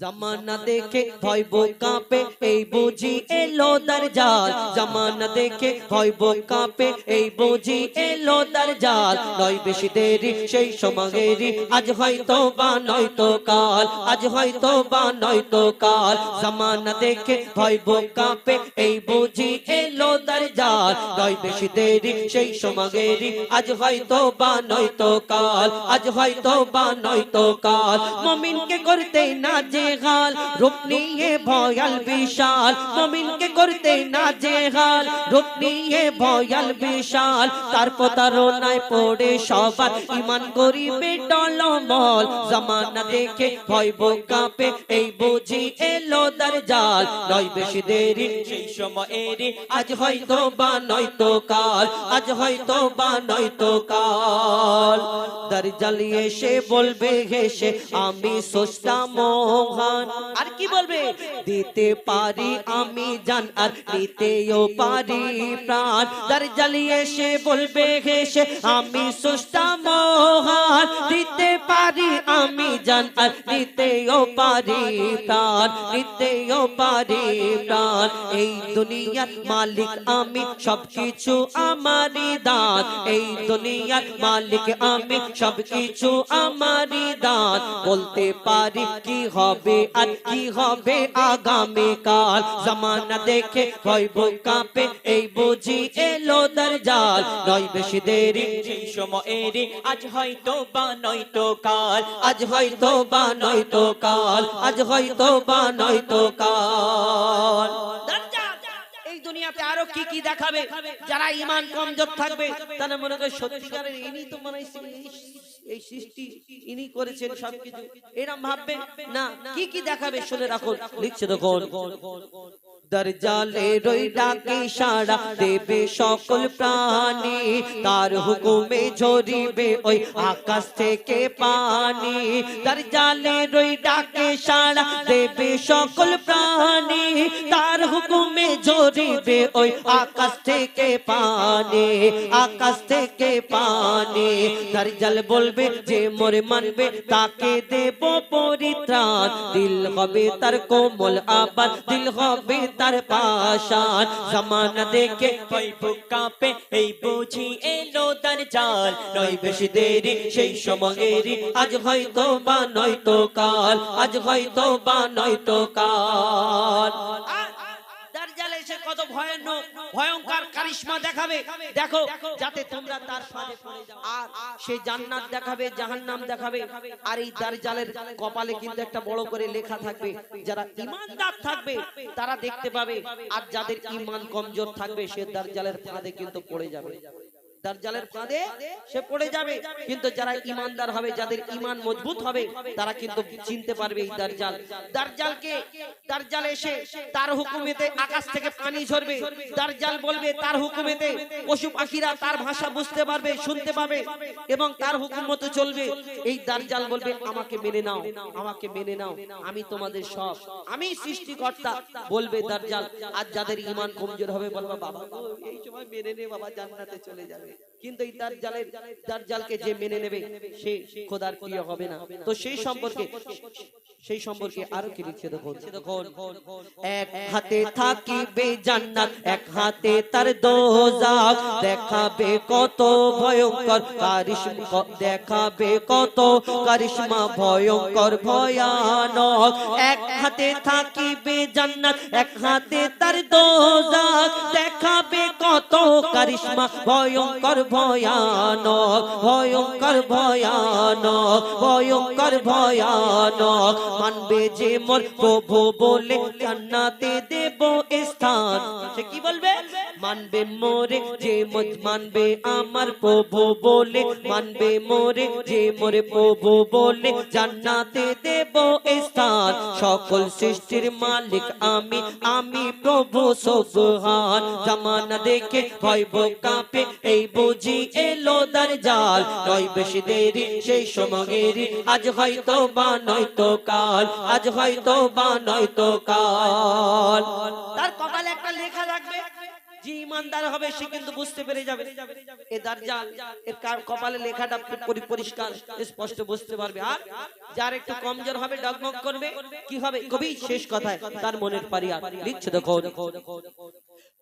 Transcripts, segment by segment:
জামানা দেখে ভয় বো কাঁপে এই বুঝি এলো দরজাল জামানা দেখে ভয় বো কাঁপে এই বুঝি এলো দরজাল নয় বেশি দেরি সেই সমাগেরি আজ হয়তো বা নয়তো কাল আজ হয়তো বা নয়তো কাল জামানা দেখে ভয় বো কাঁপে এই বুঝি এলো দরজাল নয় বেশি দেরি সেই সমাগেরি আজ হয়তো বা নয়তো কাল আজ হয়তো বা নয়তো কাল মমিনকে করতে না যে হাল রূপ নিয়ে ভয়াল বিশাল। মমিনকে করতে না যে হাল রূপ নিয়ে ভয়াল বিশাল। তার প্রতারণায় পড়ে সবার ইমান গরিবে টলমল। জামানা দেখে ভয় কাঁপে, এই বুঝি এলো দরজাল নয় বেশি দেরি, সেই সময়েরই আজ হয়তো বা নয়তো কাল। আজ হয়তো বা নয়তো কাল। দরজাল এসে বলবে, হেসে, আমি সোস্তা আর কি বলবে? দিতে পারি আমি জান, আর নিতেও পারি প্রাণ। দরজাল এসে বলবে হেসে আমি সোস্তা মোহন। দিতে পারি আমি জান, আর নিতেও পারি প্রাণ। নিতেও পারি প্রাণ। এই দুনিয়ার মালিক আমি, সবকিছু আমারই দান। এই দুনিয়ার মালিক আমি, সবকিছু আমারই দান। বলতে পারি কি হবে, আর কি হবে আগামী কাল জামানা দেখে বই কাঁপে এই বুঝি এলো দরজাল। নয় বেশি দেরি সেই আজ হয়তো বা নয়তো কাল। আজ হয়তো বা নয়তো কাল, আজ হয়তো বা নয়তো কাল। আরও কি কি দেখাবে? যারা ইমান কমজোর থাকবে, তারা মনে করে সত্যিকারের ইনি তো মনে এই সৃষ্টি ইনি করেছেন সবকিছু। এরম ভাববে না কি কি দেখাবে? শুনে রাখুন লিখছে দেখুন। দরজালে রই ডাকে সাড়া দেবে সকল প্রাণী। তার হুকুমে ঝরিবে ওই আকাশ থেকে পানি। দরজালে রই ডাকে সাড়া দেবে সকল প্রাণী। তার হুকুমে ঝরিবে ওই আকাশ থেকে পানি, আকাশ থেকে পানি। দরজাল বলবে যে মোরে মানবে, তাকে দেব পরিত্রাণ। দিল হবে তার কোমল আবার দিল হবে তার পাশান। জামানা দেখে পাইব কাঁপে এই বুঝি এলো তার জাল নয় বেশি দেরি, সেই সময়েরই আজ হয়তো বা নয়তো কাল, আজ হয়তো বা নয়তো কাল। এসে কত ভয়ানক, ভয়ঙ্কর কারিশমা দেখাবে। দেখো, যাতে তোমরা তার ফাঁদে পড়ে যাও। আর সেই জান্নাত দেখাবে, জাহান্নাম দেখাবে। আর এই দারজালের কপালে কিন্তু একটা বড় করে লেখা থাকবে, যারা ইমানদার থাকবে, তারা দেখতে পাবে। আর যাদের ইমান কমজোর থাকবে, সে দারজালের ফাঁদে কিন্তু পড়ে যাবে। দার্জালের ফাঁদে সে পড়ে যাবে। কিন্তু যারা ইমানদার হবে যাদের ইমান মজবুত হবে তারা কিন্তু চিনতে পারবে এই দার্জাল দার্জালকে দার্জাল এসে তার হুকুমেতে আকাশ থেকে পানি ঝরবে। দার্জাল বলবে তার হুকুমেতে পশু পাখিরা তার ভাষা বুঝতে পারবে শুনতে পাবে এবং তার হুকুম মতো চলবে। এই দার্জাল বলবে আমাকে মেনে নাও আমাকে মেনে নাও। আমি তোমাদের সব আমি সৃষ্টিকর্তা বলবে দার্জাল আর যাদের ইমান কমজোর হবে বলবা বাবা এই সময় মেনে নে বাবা জান্নাতে চলে যাবে কিন্তু এই দার্জালের দার্জালকে যে মেনে নেবে সে খোদার প্রিয় হবে না। তো সেই সম্পর্কে সেই সম্পর্কে আরও কি লিখছে দেখুন এক হাতে থাকিবে জান্নাত এক হাতে তার দোজাক দেখাবে কত ভয়ঙ্কর কারিশমা দেখাবে কত কারিশমা ভয়ঙ্কর ভয়ানক। এক হাতে থাকিবে জান্নাত এক হাতে তার দোজাক দেখাবে কারিশমা, ভয়ঙ্কর ভয়ানক ভয়ঙ্কর ভয়ানক ভয়ঙ্কর ভয়ানক। মানবে যে মোর প্রভু বলে জান্নাতে দেব স্থান। সে কি বলবে? মানবে মোরে যে মজ মানবে আমার প্রভু বলে। মানবে মোরে যে মোরে প্রভু বলে জান্নাতে দেব স্থান। সকল সৃষ্টির মালিক আমি আমি প্রভু সুবহান। জামানা দেখে ভয় কাঁপে এই বুঝি এলো দারজাল। নয় বেশি দেরি, সেই সমগেরি আজ হয়তো বা নয়তো কাল, আজ হয়তো বা নয়তো কাল। তার কপালে একটা লেখা থাকবে যে ইমানদার হবে, সে কিন্তু বুঝতে পেরে যাবে। এ দার্জাল এর কপালে লেখাটা পরিষ্কার, স্পষ্ট বুঝতে পারবে। আর যার একটু কমজোর হবে, ডগমগ করবে। কি হবে? কবি, শেষ কথায় তার মনের পারিয়া লিখছে দেখো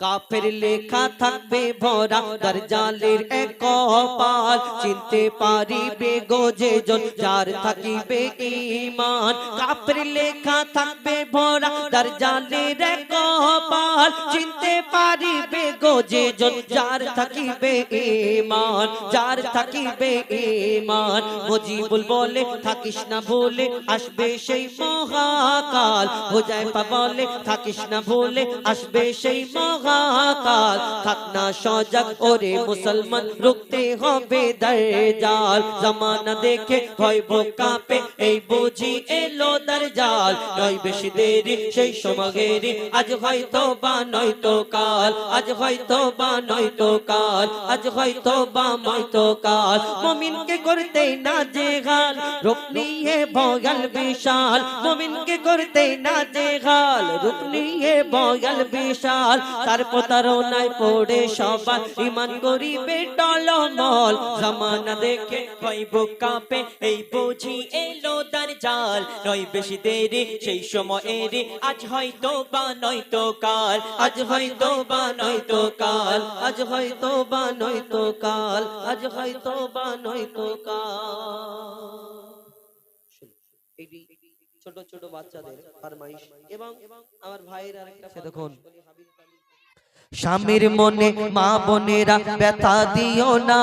কাফের লেখা থাকবে ভরা দরজালের এক কপাল। চিনতে পারিবে গোজে জন যার থাকিবে ঈমান। কাফের লেখা থাকবে ভরা দরজালের এক কপাল। চিনতে পারিবে গোজে জন, যার থাকিবে ঈমান, যার থাকিবে ঈমান। মুজিবুল বলে, থাকিস না ভুলে আসবে সেই মহাকাল। হুজাইফা বলে, থাকিস না ভুলে আসবে সেই মহাকাল। থাক না সজাগ, ওরে মুসলমান, রুখতে হবে দরজাল। জামানা দেখে ভয় কাঁপে, এই বুঝি এলো দরজাল। নয় বেশি দেরি, সেই সমাগেরি আজ হয়তো বা নয়তো কাল। আজ হয়তো বা নয়তো কাল, আজ হয়তো বা নয়তো কাল। মুমিনকে করতে না জেহাল রূপ নিয়ে বগল বিশাল। মুমিনকে করতে না জেহাল রূপ নিয়ে বগল বিশাল। তার প্রতারণায় পড়ে সবাই ইমান করিবে টলমল। জামানা দেখে হইব কাঁপে, এই বুঝি এলো তার জাল। নয় বেশি দেরি, সেই সময় এরি আজ হয়তো বা নয়তো কাল। আজ হয়তো বা নয়তো কাল আজ হয়তো বা নয়তো কাল আজ হয়তো বা নয়তো কাল। ছোট ছোট বাচ্চাদের ফরমাইশ এবং আমার ভাইয়ের আরেকটা দেখুন স্বামীর মনে মা বোনেরা ব্যথা দিও না।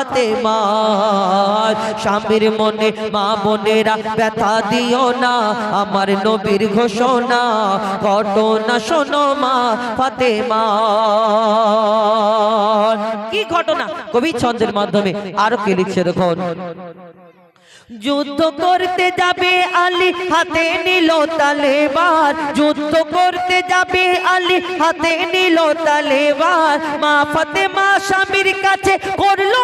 ফাতেমার স্বামীর মনে, মা বোনেরা ব্যথা দিও না। আমার নবীর ঘোষণা, ঘটনা শোনো মা ফাতেমার কি ঘটনা? কবি ছন্দের মাধ্যমে আরও কি লিখছে দেখুন। যুদ্ধ করতে যাবে আলী, হাতে নিল তালেবার যুদ্ধ করতে যাবে আলী, হাতে নিল তালেবার মা ফাতেমা স্বামীর কাছে করল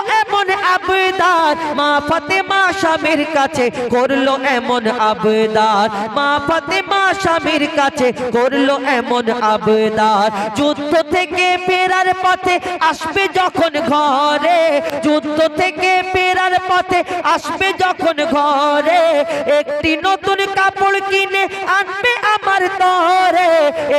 আবেদার। মা ফাতেমা স্বামীর কাছে করল এমন আবেদার। মা ফাতেমা স্বামীর কাছে করল এমন আবেদার। যুদ্ধ থেকে ফেরার পথে আসবে যখন ঘরে। যুদ্ধ থেকে ফেরার পথে আসবে যখন ঘরে। একটি নতুন কাপড় কিনে আনবে আমার তরে।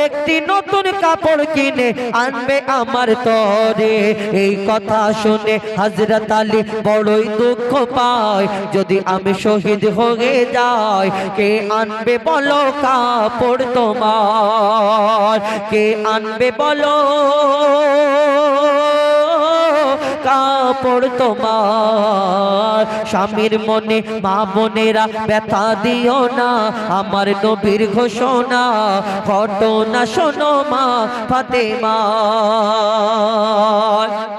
একটি নতুন কাপড় কিনে আনবে আমার তরে। এই কথা শুনে হজরত আলী বড়ই দুঃখ পায়। যদি আমি শহীদ হয়ে যাই, কে আনবে বলো কাপড় তোমার? কে আনবে বলো কাপড় তোমার? স্বামীর মনে, মা বোনেরা ব্যথা দিও না। আমার নবীর ঘোষণা, ঘটনা শোনো মা ফাতেমা।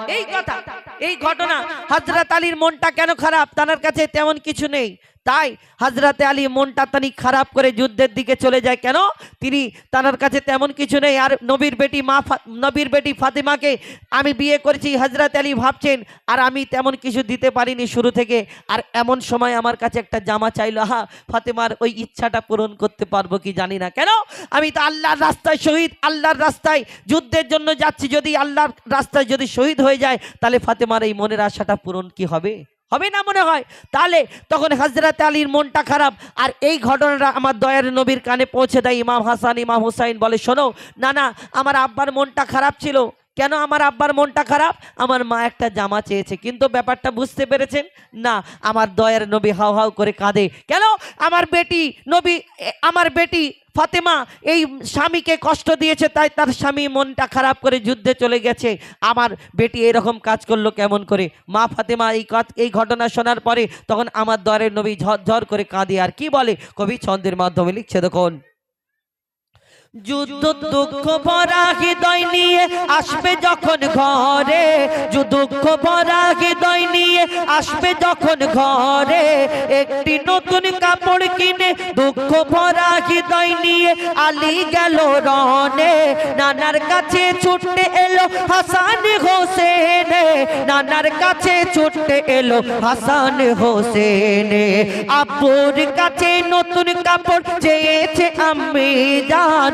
এই কথা। এই ঘটনা হজরত আলীর মনটা কেন খারাপ? তার কাছে তেমন কিছু নেই। তাই হাজরাতে আলী মনটা তানি খারাপ করে যুদ্ধের দিকে চলে যায়। কেন? তিনি তার কাছে তেমন কিছু নেই। আর নবীর বেটি মা নবীর বেটি ফাতেমাকে আমি বিয়ে করেছি হাজরাতে আলী ভাবছেন, আর আমি তেমন কিছু দিতে পারিনি শুরু থেকে। আর এমন সময় আমার কাছে একটা জামা চাইলো হা ফাতেমার ওই ইচ্ছাটা পূরণ করতে পারব কি জানি না। কেন? আমি তো আল্লাহর রাস্তায় শহীদ, আল্লাহর রাস্তায় যুদ্ধের জন্য যাচ্ছি। যদি আল্লাহর রাস্তায় যদি শহীদ হয়ে যায়, তাহলে ফাতেমার এই মনের আশাটা পূরণ কি হবে? হবে না মনে হয়? তাহলে তখন হাজরাতে আলীর মনটা খারাপ। আর এই ঘটনাটা আমার দয়ার নবীর কানে পৌঁছে দেয়। ইমাম হাসান, ইমাম হুসাইন বলে, শোনো, না না, আমার আব্বার মনটা খারাপ ছিল। কেন আমার আব্বার মনটা খারাপ? আমার মা একটা জামা চেয়েছে। কিন্তু ব্যাপারটা বুঝতে পেরেছেন? না, আমার দয়ার নবী হাও হাও করে কাঁদে। কেন? আমার বেটি, নবী আমার বেটি ফাতেমা এই স্বামীকে কষ্ট দিয়েছে, তাই তার স্বামী মনটা খারাপ করে যুদ্ধে চলে গেছে। আমার বেটি এরকম কাজ করল কেমন করে? মা ফাতেমা এই এই ঘটনা শোনার পরে তখন আমার দরের নবী ঝরঝর ঝর করে কাঁদে। আর কি বলে? কবি ছন্দের মাধ্যমে লিখছে দেখুন। যুদ্ধ দুঃখ ভরা হৃদয় নিয়ে আসবে যখন ঘরে। যু দুঃখ ভরা হৃদয় নিয়ে আসবে যখন ঘরে। একটি নতুন কাপড় কিনে দুঃখ ভরা হৃদয় নিয়ে আলি গেল রনে নানার কাছে ছুটতে এলো হাসান হোসেন। নানার কাছে ছুটতে এলো হাসান হোসেন। আপুর কাছে নতুন কাপড় চেয়েছে আমি জান।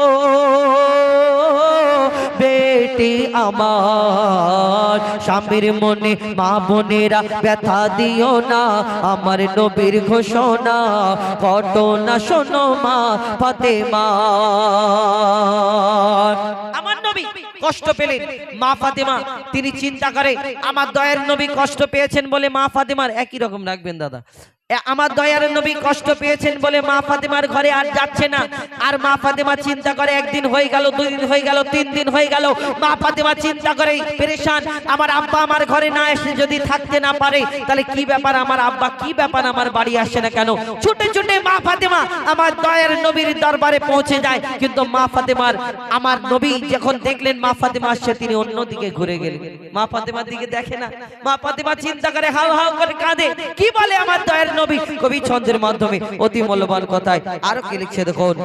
বেটি আমার। স্বামীর মনে, মা বোনেরা ব্যথা দিও না। আমার নবীর ঘোষণা ঘটনা শোনো মা ফাতেমা। আমার নবী কষ্ট পেলেন। মা ফাতেমা, তিনি চিন্তা করে, আমার দয়ের নবী কষ্ট পেয়েছেন বলে মা ফাতেমার একই রকম রাখবেন দাদা। আমার দয়ার নবী কষ্ট পেয়েছেন বলে মা ফাতেমার ঘরে আর যাচ্ছে না। আর মা ফাতেমা চিন্তা করে একদিন হয়ে গেল দুই দিন হয়ে গেল, তিন দিন হয়ে গেল। মা ফাতেমা চিন্তা করে, পেরেশান, আমার আব্বা আমার ঘরে না এসে যদি থাকতে না পারে, তাহলে কি ব্যাপার? আমার আব্বা কি ব্যাপার? আমার বাড়ি আসছে না কেন? ছুটে ছুটে মা ফাতেমা আমার দয়ার নবীর দরবারে পৌঁছে যায়। কিন্তু মা ফাতেমার, আমার নবী যখন দেখলেন মা ফাতেমা আসছে, তিনি অন্যদিকে ঘুরে গেলেন। মা ফাতেমার দিকে দেখে না। মা ফাতেমা চিন্তা করে হাউ হাউ করে কাঁদে। কি বলে আমার দয়ার নবী কবি ছন্দের মাধ্যমে অতি মূল্যবান কথায় আরও কি লিখছে দেখুন?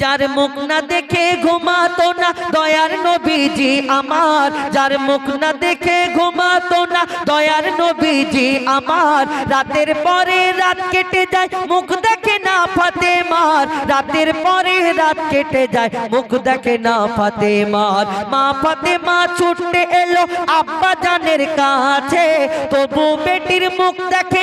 যার মুখ না দেখে ঘুমাতো না, দয়ার নবীজি আমার। যার মুখ না দেখে ঘুমাতো না, দয়ার নবীজি আমার। রাতের পরে রাত কেটে যায়, মুখ দেখে না ফাতেমার। রাতের পরে রাত কেটে যায়, মুখ দেখে না ফাতেমার। মা ফাতেমা ছুটতে এলো আব্বা জানের কাছে, তবু বেটির মুখ দেখে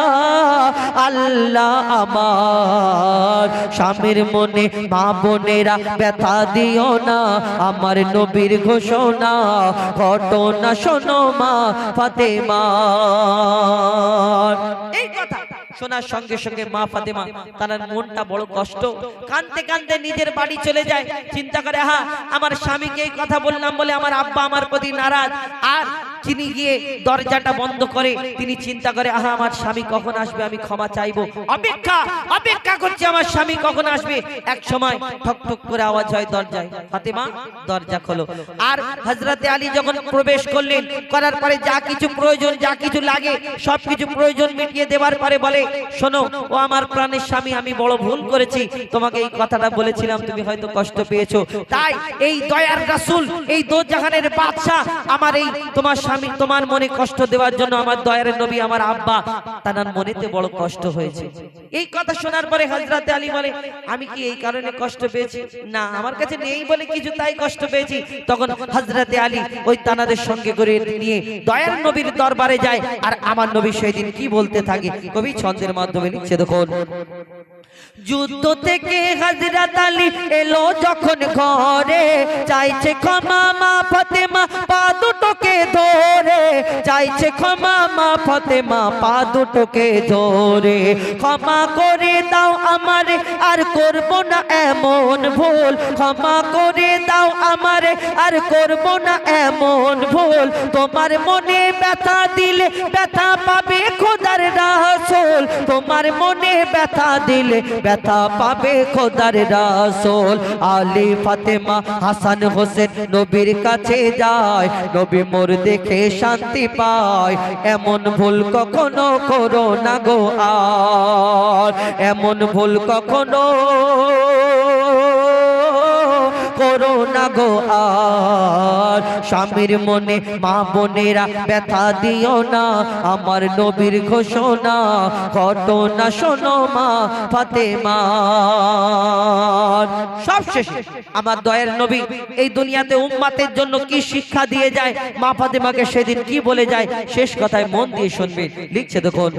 আল্লাহ আমার। স্বামীর মনে মা ব্যথা দিও না। আমার নবীর ঘোষণা, ঘটনা শোনো মা ফাতেমা। এই কথা শোনার সঙ্গে সঙ্গে মা ফাতেমা তার মনটা বড় কষ্ট। কানতে কানতে নিজের বাড়ি চলে যায়। চিন্তা করে হা আমার স্বামীকে এই কথা বললাম বলে আমার আব্বা আমার প্রতি নারাজ। আর তিনি গিয়ে দরজাটা বন্ধ করে তিনি চিন্তা করে, আহা, আমার স্বামী কখন আসবে? আমি ক্ষমা চাইব। অপেক্ষা অপেক্ষা করছে, আমার স্বামী কখন আসবে? এক সময় ঠক ঠক করে আওয়াজ হয় দরজায়। ফাতেমা, দরজা খোলো। আর হজরতে আলী যখন প্রবেশ করলেন, করার পরে যা কিছু প্রয়োজন, যা কিছু লাগে সব কিছু প্রয়োজন মিটিয়ে দেওয়ার পরে বলে, শোনো, ও আমার প্রাণের স্বামী, আমি বড় ভুল করেছি। তোমাকে এই কথাটা বলেছিলাম, তুমি হয়তো কষ্ট পেয়েছ। তাই এই দয়ার রাসূল, এই দো জাহানের বাদশা আমার এই তোমার স্বামী, তোমার মনে কষ্ট দেওয়ার জন্য আমার দয়ার নবী, আমার আব্বা তার মনেতে বড় কষ্ট হয়েছে। এই কথা শোনার পরে হযরতে আলী বলে, আমি কি এই কারণে কষ্ট পেয়েছি? না, আমার কাছে নেই বলে কিছু, তাই কষ্ট পেয়েছি। তখন হযরতে আলী ওই তানাদের সঙ্গে করে নিয়ে দয়ার নবীর দরবারে যায়। আর আমার নবী সেই দিন কি বলতে থাকে? কবি ছন্দের মাধ্যমে লিখছে, দেখুন। যুদ্ধ থেকে হজরত আলী এলো যখন ঘরে, চাইছে ক্ষমা মা ফতেমা, পা দুটোকে ধরে। চাইছে ক্ষমা মা ফতেমা, পা দুটোকে ধরে। ক্ষমা করে দাও আমারে আর করব না এমন ভুল। ক্ষমা করে দাও আমারে আর করব না এমন ভুল। তোমার মনে ব্যথা দিলে ব্যথা পাবে খোদার রাসূল। তোমার মনে ব্যথা দিলে ব্যথা পাবে খোদার রাসূল। আলী ফাতেমা হাসান হোসেন নবীর কাছে যায়। নবী মোর দেখে শান্তি পায়। এমন ভুল কখনো করো না গো আর। এমন ভুল কখনো করো না গো আর। স্বামীর মনে, মা বোনেরা ব্যথা দিও না। আমার নবীর ঘোষণা, ঘটনা শোনো মা ফাতেমা। সব শেষে আমার দয়ের নবী এই দুনিয়াতে উম্মাতের জন্য কি শিক্ষা দিয়ে যায়? মা ফাতেমাকে সেদিন কি বলে যায়? শেষ কথায় মন দিয়ে শুনবে। লিখছে দেখুন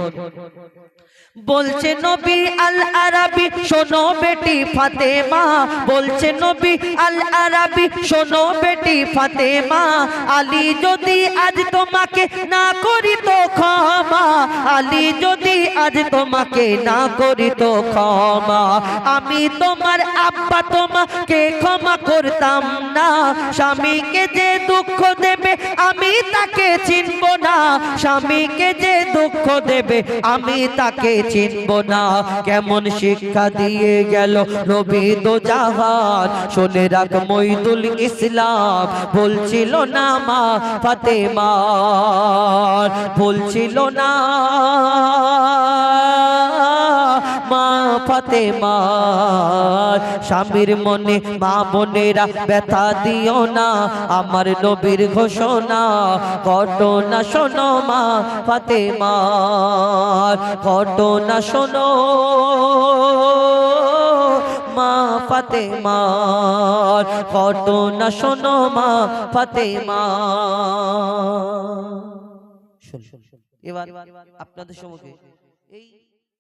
বলছে নবী আল আরাবি শোনো বেটি ফাতেমা। বলছে নবী আল আরাবি শোনো বেটি ফাতেমা। আলী যদি আজ তোমাকে না করি তো ক্ষমা, আলী যদি আজ তোমাকে না করি তো ক্ষমা। আমি তোমার আব্বা, তোমাকে ক্ষমা করতাম না। স্বামীকে যে দুঃখ দেবে, আমি তাকে চিনব না। স্বামীকে যে দুঃখ দেবে, আমি তাকে চিনব না। কেমন শিক্ষা দিয়ে গেল নবী তো জাহান। শুনে রাখ মইদুল ইসলাম, বলছিল না মা ফাতেমা। বলছিল না মা ফাতেমা, স্বামীর মনে মা বোনেরা ব্যথা দিও না, আমার নবীর ঘোষণা, ঘটনা শোনো মা ফাতেমা, ঘটনা শোনো মা ফাতেমা, ঘটনা শোনো মা ফাতেমা। এবার আপনাদের সম্মুখে এই